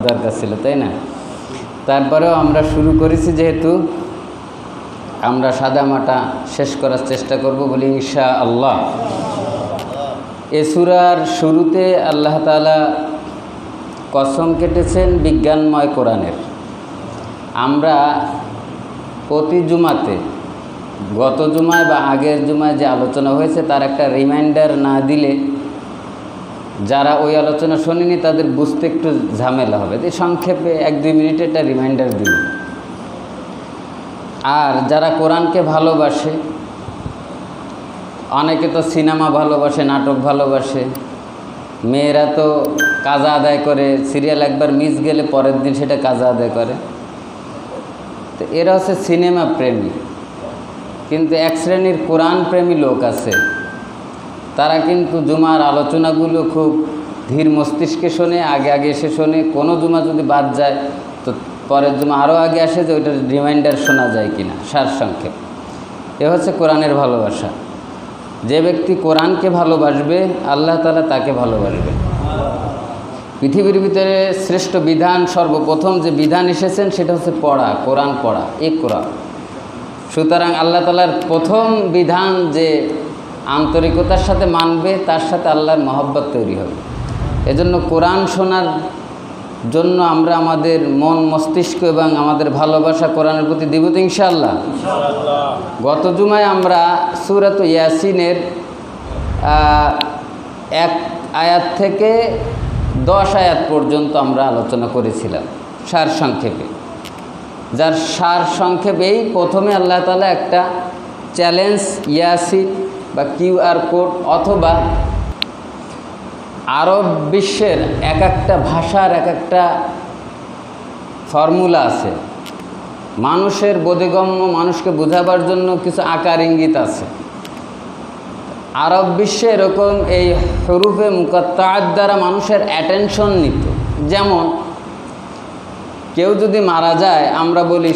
দরকার ছিল, তাই না? তারপরেও আমরা শুরু করেছি যেহেতু আমরা সাদা মাটা শেষ করার চেষ্টা করব বলি ইনশা আল্লাহ এ সুরার শুরুতে আল্লাহ তালা কসম কেটেছেন বিজ্ঞানময় কোরআনের। আমরা প্রতি জুমাতে, গত জুমায় বা আগের জুমায় যে আলোচনা হয়েছে, তার একটা রিমাইন্ডার না দিলে যারা ওই আলোচনা শোনেনি, তাদের বুঝতে একটু ঝামেলা হবে। যে সংক্ষেপে এক দুই মিনিটে একটা রিমাইন্ডার দিল আর যারা কোরআনকে ভালোবাসে, অনেকে তো সিনেমা ভালোবাসে, নাটক ভালোবাসে, মেয়েরা তো কাজা আদায় করে সিরিয়াল একবার মিস গেলে পরের দিন সেটা কাজা আদায় করে। তো এরা হচ্ছে সিনেমা প্রেমী। কিন্তু এক শ্রেণির কোরআন প্রেমী লোক আছে। তারা কিন্তু জুমার আলোচনাগুলো খুব ধীর মস্তিষ্কে শোনে, আগে আগে এসে শোনে, কোনো জুমা যদি বাদ যায়, তো পরের জুমা আরও আগে আসে যে ওইটার রিমাইন্ডার শোনা যায় কিনা সার সংক্ষেপ এ হচ্ছে কোরআনের ভালোবাসা। যে ব্যক্তি কোরআনকে ভালোবাসবে, আল্লাহ তালা তাকে ভালোবাসবে। পৃথিবীর ভিতরে শ্রেষ্ঠ বিধান, সর্বপ্রথম যে বিধান এসেছেন, সেটা হচ্ছে পড়া, কোরআন পড়া, এ কোরআন। সুতরাং আল্লাহ তালার প্রথম বিধান যে আন্তরিকতার সাথে মানবে তার সাথে আল্লাহর মহব্বত তৈরি হবে। এজন্য কোরআন শোনার জন্য আমরা আমাদের মন মস্তিষ্ক এবং আমাদের ভালোবাসা কোরআনের প্রতি দিব তো ইনশাআল্লাহ? গত জুমায় আমরা সুরাত ইয়াসিনের এক আয়াত থেকে দশ আয়াত পর্যন্ত আমরা আলোচনা করেছিলাম সার সংক্ষেপে। যার সার সংক্ষেপেই প্রথমে আল্লাহ তালা একটা চ্যালেঞ্জ ইয়াসিন বা কিউআর কোড অথবা আরব বিশ্বের এক একটা ভাষার এক একটা ফর্মুলা আছে। মানুষের বোধগম্য মানুষকে বোঝাবার জন্য কিছু আকার ইঙ্গিত আছে। আরব বিশ্বে এরকম এই হরুফে মুকাত্তার দ্বারা মানুষের অ্যাটেনশন নিত। যেমন, কেউ যদি মারা যায়, আমরা বলি